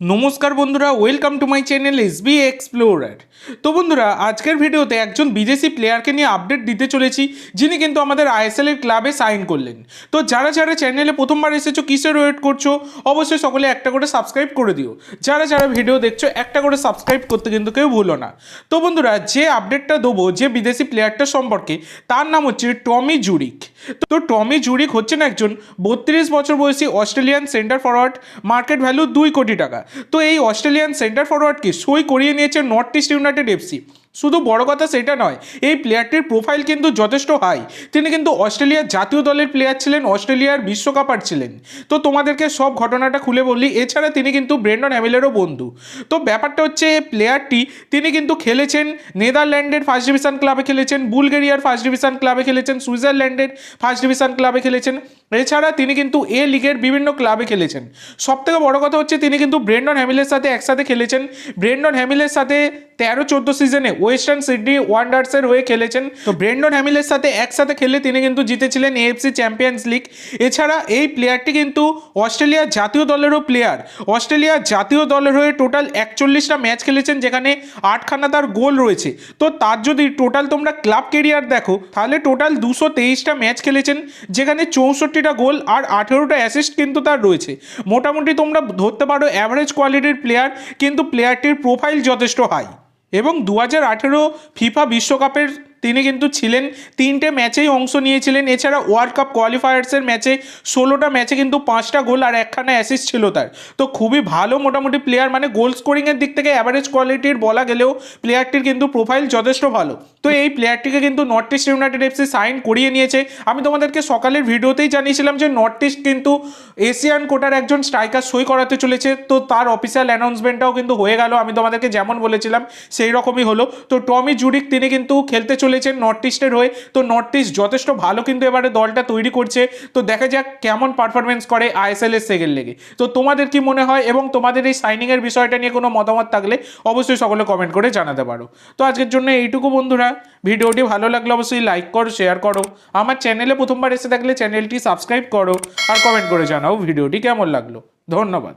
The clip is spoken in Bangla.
নমস্কার বন্ধুরা welcome to my channel S B explorer তো বন্ধুরা, আজকের ভিডিওতে একজন বিদেশি প্লেয়ারকে নিয়ে আপডেট দিতে চলেছি, যিনি কিন্তু আমাদের আইএসএল এর ক্লাবে সাইন করলেন। তো যারা যারা চ্যানেলে প্রথমবার এসেছ, কিসের ওয়েট করছ, অবশ্যই সকলে একটা করে সাবস্ক্রাইব করে দিও। যারা যারা ভিডিও দেখছ, একটা করে সাবস্ক্রাইব করতে কিন্তু কেউ ভুলো না। তো বন্ধুরা, যে আপডেটটা দেবো, যে বিদেশি প্লেয়ারটা সম্পর্কে, তার নাম হচ্ছে টমি জুরিক তো টমি জুরিক হচ্ছেন একজন বত্রিশ বছর বয়সী Australian centre forward, market value দুই কোটি টাকা। তো এই অস্ট্রেলিয়ান সেন্টার ফরওয়ার্ডকে সই করিয়ে নিয়েছে নর্থ ইস্ট ইউনাইটেড এফসি। শুধু বড় কথা সেটা নয়, এই প্লেয়ারটির প্রোফাইল কিন্তু যথেষ্ট হাই তিনি কিন্তু অস্ট্রেলিয়ার জাতীয় দলের প্লেয়ার ছিলেন, অস্ট্রেলিয়ার বিশ্বকাপার ছিলেন। তো তোমাদেরকে সব ঘটনাটা খুলে বললি এছাড়া তিনি কিন্তু ব্রেন্ডন হ্যামিলেরও বন্ধু। তো ব্যাপারটা হচ্ছে প্লেয়ারটি তিনি কিন্তু খেলেছেন নেদারল্যান্ডের ফার্স্ট ডিভিশন ক্লাবে খেলেছেন বুলগেরিয়ার ফার্স্ট ডিভিশন ক্লাবে খেলেছেন সুইজারল্যান্ডের ফার্স্ট ডিভিশন ক্লাবে খেলেছেন। এছাড়া তিনি কিন্তু এ লিগের বিভিন্ন ক্লাবে খেলেছেন। সব থেকে বড় কথা হচ্ছে, তিনি কিন্তু ব্রেন্ডন হ্যামিলের সাথে একসাথে খেলেছেন। ব্রেন্ডন হ্যামিলের সাথে তেরো চোদ্দ সিজনে ওয়েস্টার্ন সিডনি ওয়ান্ডার্সের হয়ে খেলেছেন। তো ব্রেন্ডন হ্যামিলের সাথে একসাথে খেলে তিনি কিন্তু জিতেছিলেন এএফসি চ্যাম্পিয়ন্স লিগ। এছাড়া এই প্লেয়ারটি কিন্তু অস্ট্রেলিয়ার জাতীয় দলেরও প্লেয়ার। অস্ট্রেলিয়ার জাতীয় দলের হয়ে টোটাল একচল্লিশটা ম্যাচ খেলেছেন, যেখানে আটখানা তার গোল রয়েছে। তো তার যদি টোটাল তোমরা ক্লাব কেরিয়ার দেখো, তাহলে টোটাল দুশো তেইশটা ম্যাচ খেলেছেন, যেখানে চৌষট্টিটা গোল আর আঠেরোটা অ্যাসিস্ট কিন্তু তার রয়েছে। মোটামুটি তোমরা ধরতে পারো অ্যাভারেজ কোয়ালিটির প্লেয়ার কিন্তু প্লেয়ারটির প্রোফাইল যথেষ্ট হাই এবং দু হাজার আঠেরো ফিফা বিশ্বকাপের তিনি কিন্তু ছিলেন তিনটে ম্যাচেই অংশ নিয়েছিলেন। এছাড়া ওয়ার্ল্ড কাপ কোয়ালিফায়ার্সের ম্যাচে ষোলোটা ম্যাচে কিন্তু পাঁচটা গোল আর একখানা অ্যাসিস্ট ছিল তার। তো খুবই ভালো মোটামুটি প্লেয়ার মানে গোল স্কোরিংয়ের দিক থেকে অ্যাভারেজ কোয়ালিটির বলা গেলেও প্লেয়ারটির কিন্তু প্রোফাইল যথেষ্ট ভালো। তো এই প্লেয়ারটিকে কিন্তু North East United FC sign করিয়ে নিয়েছে। আমি তোমাদেরকে সকালের ভিডিওতেই জানিয়েছিলাম যে নর্থ ইস্ট কিন্তু এশিয়ান কোটার একজন স্ট্রাইকার সই করাতে চলেছে। তো তার অফিসিয়াল অ্যানাউন্সমেন্টটাও কিন্তু হয়ে গেল। আমি তোমাদেরকে যেমন বলেছিলাম সেই রকমই হলো। তো টমি জুডিক তিনি কিন্তু খেলতে চলেছেন নর্থ ইস্টের হয়ে। তো নর্থ ইস্ট যথেষ্ট ভালো কিন্তু এবারে দলটা তৈরি করছে। তো দেখা যাক কেমন পারফরমেন্স করে আইএসএল এর সেকেন্ড লেগে। তো তোমাদের কি মনে হয় এবং তোমাদের এই সাইনিংয়ের বিষয়টা নিয়ে কোনো মতামত থাকলে অবশ্যই সকলে কমেন্ট করে জানাতে পারো। তো আজকের জন্য এইটুকু বন্ধুরা। ভিডিওটি ভালো লাগলে অবশ্যই লাইক করো শেয়ার করো। আমার চ্যানেলে প্রথমবার এসে থাকলে চ্যানেলটি সাবস্ক্রাইব করো আর কমেন্ট করে জানাও ভিডিওটি কেমন লাগল। ধন্যবাদ।